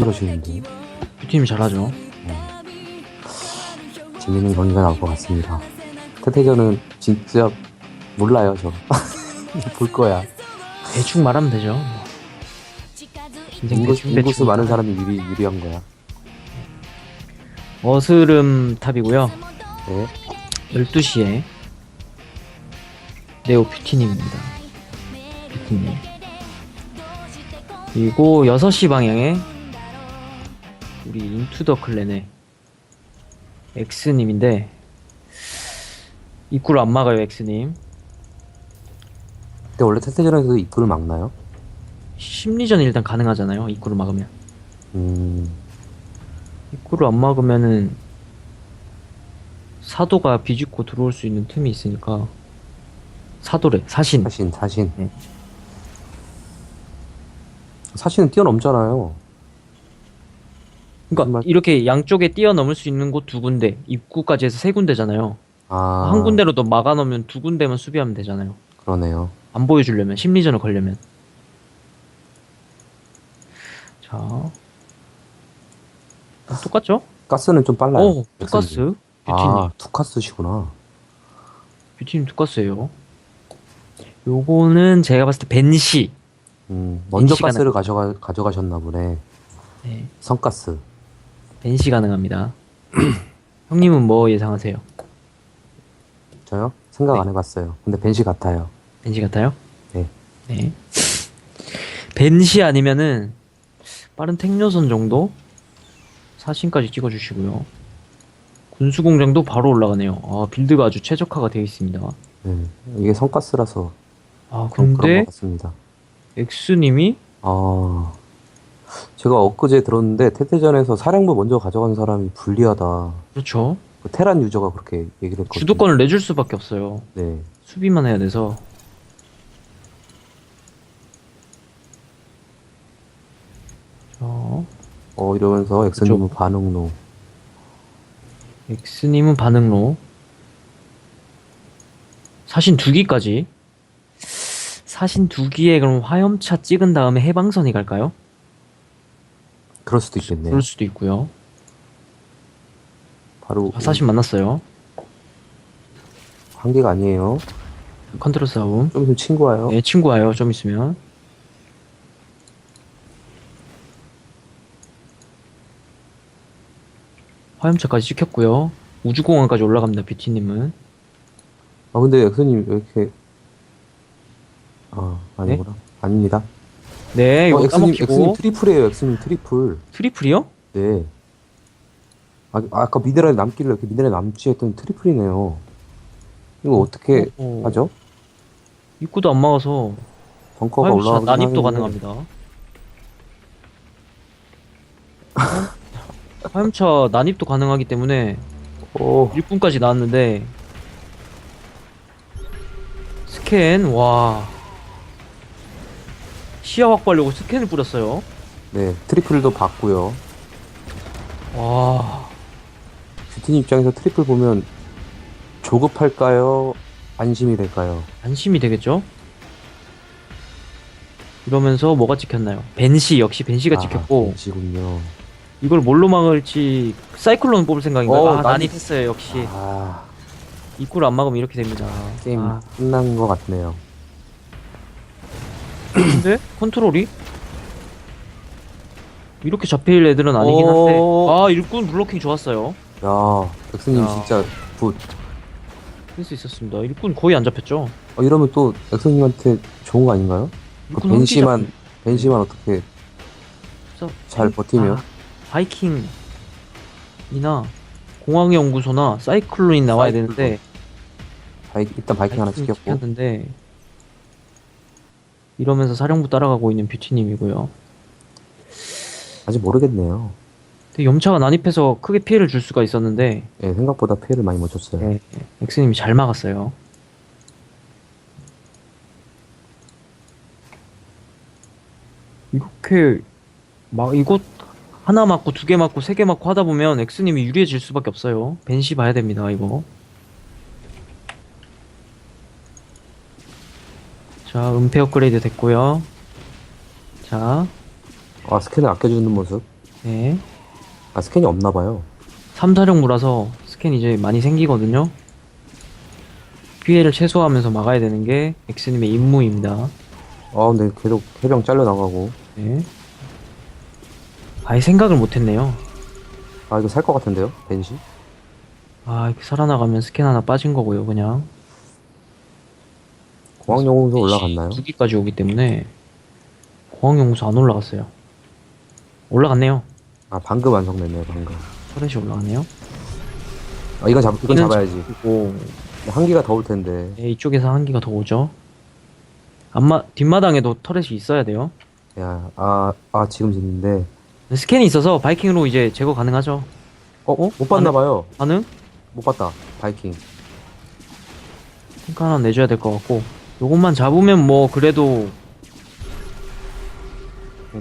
그러시는데 뷰티님 잘하죠. 재밌는 경기가 나올 것 같습니다. 태태전은 진짜 몰라요 저. 볼 거야. 대충 말하면 되죠. 인생 인구수, 대충 인구수 대충. 많은 사람이 유리, 유리한 거야. 어스름 탑이고요. 네. 12시에 네오 뷰티님입니다. 뷰티님. 그리고 6시 방향에 우리 인투 더 클랜의 엑스님인데 입구를 안 막아요 엑스님. 근데 원래 태태전에서도 입구를 막나요? 심리전이 일단 가능하잖아요 입구를 막으면. 음, 입구를 안 막으면은 사도가 비집고 들어올 수 있는 틈이 있으니까 사도래 사신 사신, 사신. 네. 사신은 뛰어넘잖아요. 그러니까 정말- 이렇게 양쪽에 뛰어넘을 수 있는 곳 두 군데 입구까지 해서 세 군데잖아요 아, 한 군데로도 막아놓으면 두 군데만 수비하면 되잖아요 그러네요. 안 보여주려면 심리전을 걸려면 자 아, 똑같죠? 가스는 좀 빨라요. 오 투카스 뷰티님 아, 투카스시구나. 뷰티님 투카스예요 요거는 제가 봤을 때 벤시 음, 먼저 시간에- 가스를 가져가, 가져가셨나 보네. 네, 성가스. 벤시 가능합니다 형님은 뭐 예상하세요? 저요? 생각 네. 안 해봤어요. 근데 벤시 같아요. 벤시 같아요? 네. 네. 벤시 아니면은 빠른 택요선 정도 사신까지 찍어주시고요. 군수공장도 바로 올라가네요. 아 빌드가 아주 최적화가 되어 있습니다. 네. 이게 성가스라서 아좀 그런 근데 것 같습니다. 엑스님이 아, 제가 엊그제 들었는데 태태전에서 사령부 먼저 가져간 사람이 불리하다. 그렇죠. 그 테란 유저가 그렇게 얘기를 했거든요. 주도권을 내줄 수밖에 없어요. 네. 수비만 해야 돼서. 자, 어 이러면서 엑스님은 반응로. 엑스님은 반응로. 사신 두 기까지. 사신 두 기에 그럼 화염차 찍은 다음에 해방선이 갈까요? 그럴 수도 있겠네요. 그럴 수도 있고요. 바로 아, 사신 만났어요. 한 개가 아니에요. 컨트롤 싸움. 좀 있으면 친구 와요. 네, 친구 와요. 좀 있으면. 화염차까지 찍혔고요. 우주공항까지 올라갑니다. 뷰티님은. 아 근데 엑스님 왜 이렇게 아 아니구나. 아닙니다. 네, 이거 어, 엑스님 까먹히고. 엑스님 트리플이에요. 엑스님 트리플. 트리플이요? 네. 아, 아까 미네랄 남길래 이렇게 미네랄 남지 했더니 트리플이네요. 이거 어떻게 어, 하죠? 입구도 안 막아서 벙커가 올라가긴 난입도 하는데. 가능합니다. 화염차 난입도 가능하기 때문에 오, 일꾼까지 나왔는데 스캔 와 시야 확보하려고 스캔을 뿌렸어요. 네 트리플도 봤고요. 와 뷰티님 입장에서 트리플 보면 조급할까요? 안심이 될까요? 안심이 되겠죠? 이러면서 뭐가 찍혔나요? 벤시 역시 벤시가 찍혔고 지군요. 이걸 뭘로 막을지 사이클론 뽑을 생각인가요? 어, 아 난입- 난입했어요 역시 아 입구를 안 막으면 이렇게 됩니다. 게임 아, 끝난 것 같네요. 근데 컨트롤이 이렇게 잡힐 애들은 아니긴 한데 오. 아 일꾼 블로킹 좋았어요. 야, 엑스님 야. 진짜 굿. 쓸 수 있었습니다. 일꾼 거의 안 잡혔죠. 어, 이러면 또 엑스님한테 좋은 거 아닌가요? 그 일꾼 벤시만 벤시만 어떻게 잡- 잘 버티면? 아, 바이킹이나 공항의 연구소나 사이클론이 나와야 사이클론. 되는데 바이, 일단 바이킹 하나 찍혔고 찍혔는데 이러면서 사령부 따라가고 있는 뷰티님이고요. 아직 모르겠네요. 염차가 난입해서 크게 피해를 줄 수가 있었는데 예, 생각보다 피해를 많이 못 줬어요. 네, 엑스님이 잘 막았어요. 이렇게 막 이곳 하나 맞고 두 개 맞고 세 개 맞고 하다 보면 엑스님이 유리해질 수밖에 없어요. 벤시 봐야 됩니다 이거. 자 은폐 업그레이드 됐고요. 자 아, 스캔을 아껴주는 모습. 네. 아 스캔이 없나 봐요. 3, 4령무라서 스캔 이제 많이 생기거든요. 피해를 최소화하면서 막아야 되는 게 엑스님의 임무입니다. 아 근데 계속 해병 잘려 나가고. 네. 아예 생각을 못했네요. 아 이거 살 것 같은데요? 벤시? 아, 이렇게 살아나가면 스캔 하나 빠진 거고요, 그냥. 공항용도 올라갔나요? 2기까지 오기 때문에 공항연구소 안 올라갔어요. 올라갔네요. 아 방금 완성됐네요 방금. 터렛이 올라갔네요. 아 이건 잡 이건 잡아야지. 그리고 한기가 더울 텐데. 네, 이쪽에서 한기가 더 오죠. 앞마 뒷마당에도 터렛이 있어야 돼요. 야, 아, 아, 지금 짓는데. 스캔이 있어서 바이킹으로 이제 제거 가능하죠. 어, 어? 못 봤나 봐요. 가능? 못 봤다. 바이킹. 탱크 하나 내줘야 될 것 같고 요것만 잡으면 뭐 그래도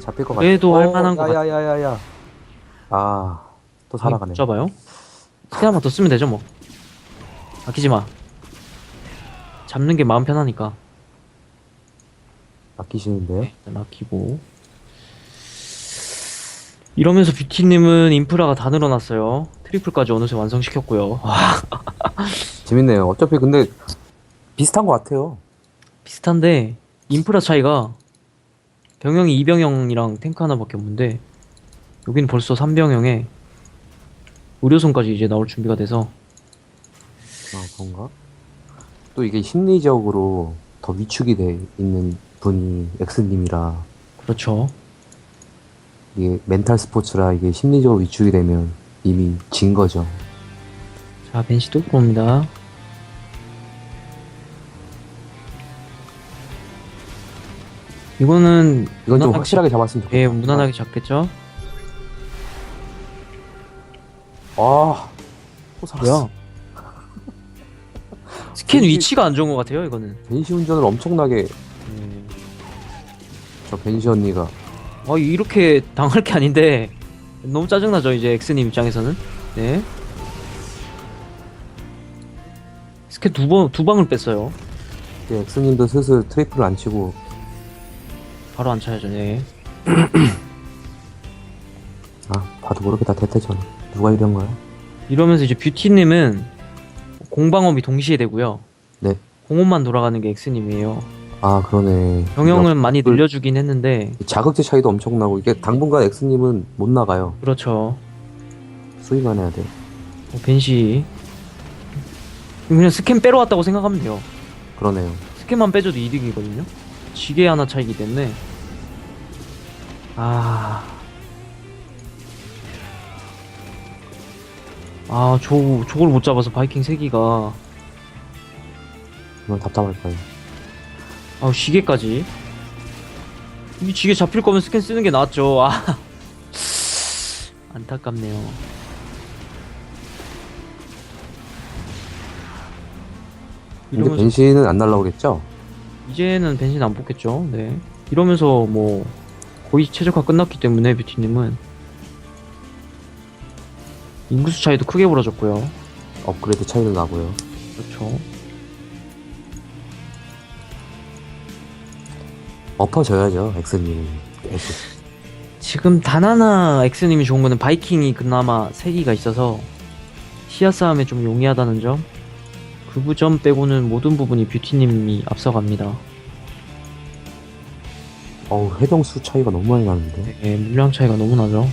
잡힐 것 같아. 그래도 할 만한 것 야, 야, 야, 야, 야. 아, 또 살아가네. 못 잡아요. 스캔 한번 더 쓰면 되죠 뭐. 아끼지 마. 잡는 게 마음 편하니까. 아끼시는데요? 네, 일단 아끼고. 이러면서 뷰티님은 인프라가 다 늘어났어요. 트리플까지 어느새 완성시켰고요. 와, 재밌네요. 어차피 근데 비슷한 것 같아요. 비슷한데 인프라 차이가 병영이 2병영이랑 탱크 하나밖에 없는데 여기는 벌써 3병영에 의료선까지 이제 나올 준비가 돼서 아, 그런가? 또 이게 심리적으로 더 위축이 돼 있는 분이 엑스님이라 그렇죠. 이게 멘탈 스포츠라 이게 심리적으로 위축이 되면 이미 진 거죠. 자 벤시 또 들어옵니다. 이거는 이건 좀 무난하게 확실하게 잡았으면 좋겠다. 예 무난하게 잡겠죠? 아, 또 살았어. 뭐야? 스캔 벤시- 위치가 안 좋은 것 같아요 이거는. 벤시 운전을 엄청나게 저 벤시 언니가 아 이렇게 당할 게 아닌데 너무 짜증나죠 이제 엑스님 입장에서는 네 스캔 두번두 방을 뺐어요 이제 엑스님도 슬슬 트리플을 안 치고 바로 안 차야죠 네 아 봐도 모르게 다 대퇴전 누가 이런 거야? 이러면서 이제 뷰티님은 공방업이 동시에 되고요 네. 공업만 돌아가는 게 엑스님이에요 아 그러네. 병영은 많이 이걸- 늘려주긴 했는데 이 자극제 차이도 엄청나고 이게 당분간 엑스님은 못 나가요. 그렇죠 수위만 해야 돼. 어, 벤시 그냥 스캔 빼러 왔다고 생각하면 돼요 그러네요. 스캔만 빼줘도 이득이거든요. 지게 하나 차이기 때문에. 아. 아, 저, 저걸 못 잡아서 바이킹 세기가. 정말 답답할 거예요. 아우, 시계까지. 이 지게 잡힐 거면 스캔 쓰는 게 낫죠. 아. 안타깝네요. 근데 이러면서 벤시는 안 날라오겠죠? 이제는 벤신 안 뽑겠죠. 네. 이러면서 뭐 거의 최적화 끝났기 때문에 뷰티님은 인구수 차이도 크게 벌어졌고요. 업그레이드 차이도 나고요. 그렇죠. 엎어져야죠 엑스님. 지금 단 하나 엑스님이 좋은 거는 바이킹이 그나마 세기가 있어서 시야 싸움에 좀 용이하다는 점. 그 부점 빼고는 모든 부분이 뷰티님이 앞서갑니다. 어우 해병수 차이가 너무 많이 나는데. 네, 물량 차이가 너무 나죠.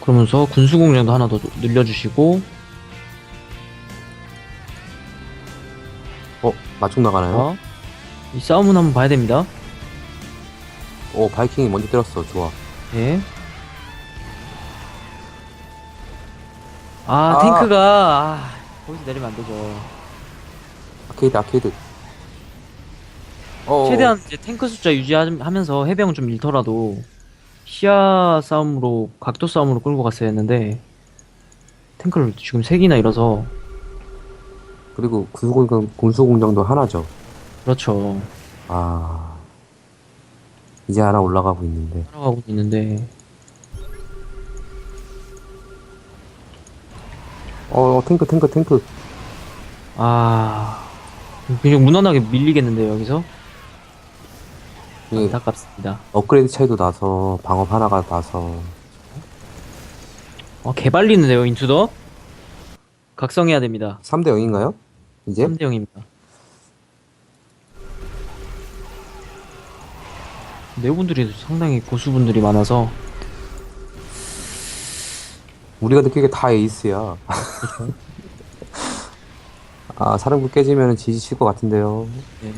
그러면서 군수공장도 하나 더 늘려주시고 어 맞춤 나가나요? 어? 이 싸움은 한번 봐야 됩니다. 오 바이킹이 먼저 때렸어. 좋아. 예. 아, 아. 탱크가 아, 거기서 내리면 안 되죠. 아케이드 아케이드. 어 최대한 이제 탱크 숫자 유지하면서 해병은 좀 잃더라도 시야 싸움으로 각도 싸움으로 끌고 갔어야 했는데 탱크를 지금 3기나 잃어서 그리고 군수공장 군수공장도 하나죠. 그렇죠 아 이제 하나 올라가고 있는데. 따라가고 있는데 어 탱크 탱크 탱크. 아 그냥 무난하게 밀리겠는데요 여기서? 이게 안타깝습니다. 업그레이드 차이도 나서 방업 하나가 나서. 어 개발리는데요 인투더? 각성해야 됩니다. 3대 0인가요? 이제? 3대 0입니다. 내분들이 상당히 고수분들이 많아서 우리가 느끼기에 다 에이스야. 아 사령부 깨지면 지지칠 것 같은데요. 네,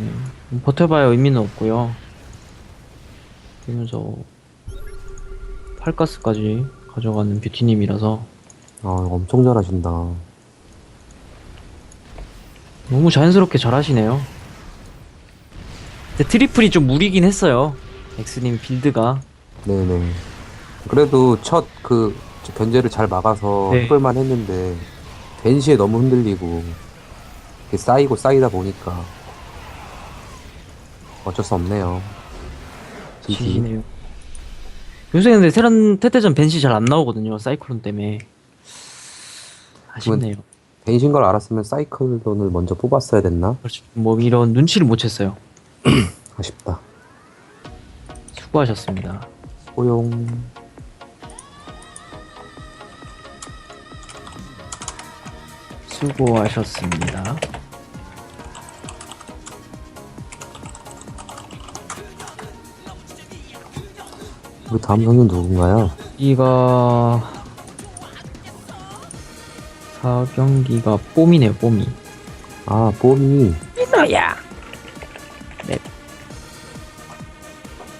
버텨봐야 의미는 없고요. 그러면서 팔가스까지 가져가는 뷰티님이라서. 아 엄청 잘하신다. 너무 자연스럽게 잘하시네요. 근데 트리플이 좀 무리긴 했어요. 엑스님 빌드가. 네네. 그래도 첫 그 견제를 잘 막아서 네. 해볼만 했는데 벤시에 너무 흔들리고 이렇게 쌓이고 쌓이다 보니까 어쩔 수 없네요. 지지. 지시네요. 요새 근데 테란 테테전 벤시 잘 안 나오거든요 사이클론 때문에. 아쉽네요. 벤신 걸 알았으면 사이클론을 먼저 뽑았어야 됐나? 그렇죠. 뭐 이런 눈치를 못 챘어요. 아쉽다. 수고하셨습니다. 고용 수고하셨습니다. 우리 다음 선수 누군가요? 이가 4경기가 뽐이네요 뽐이 아 뽀미. 민호야.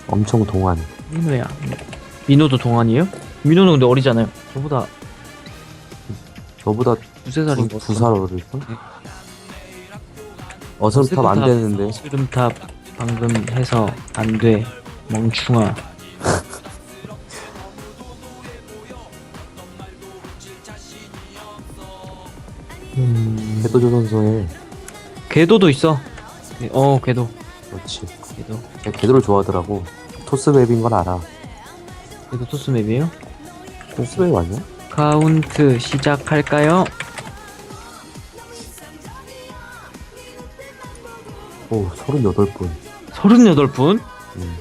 엄청 동안. 민호야. 민호도 동안이에요? 민호는 근데 어리잖아요. 저보다 저보다 두세 살인 것두 같아요 살 어릴걸? 어설탑 안 되는데. 스름탑 방금 해서 안 돼. 멍충아. 음, 해도 조 선수의 궤도도 있어. 어 궤도. 그렇지. 궤도. 제가 궤도를 좋아하더라고. 토스맵인 건 알아. 궤도 토스맵이에요? 토스맵 아니야? 카운트 시작할까요? 오 38분 38분? 음.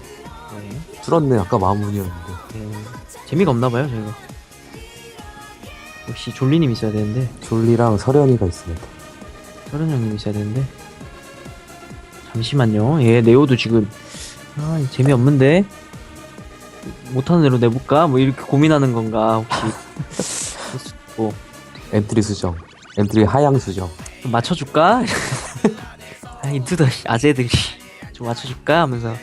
네. 줄었네 아까 마무리였는데 네. 재미가 없나봐요 저희가 역시 졸리님 있어야 되는데 졸리랑 설현이가 있습니다 서른 형님 있어야 되는데 잠시만요 얘 네오도 지금 아 재미없는데 못하는 대로 내볼까? 뭐 이렇게 고민하는 건가 혹시 있고. 엔트리 수정 엔트리 하향 수정 좀 맞춰줄까? 아 인투더 아재들이 좀 맞춰줄까 하면서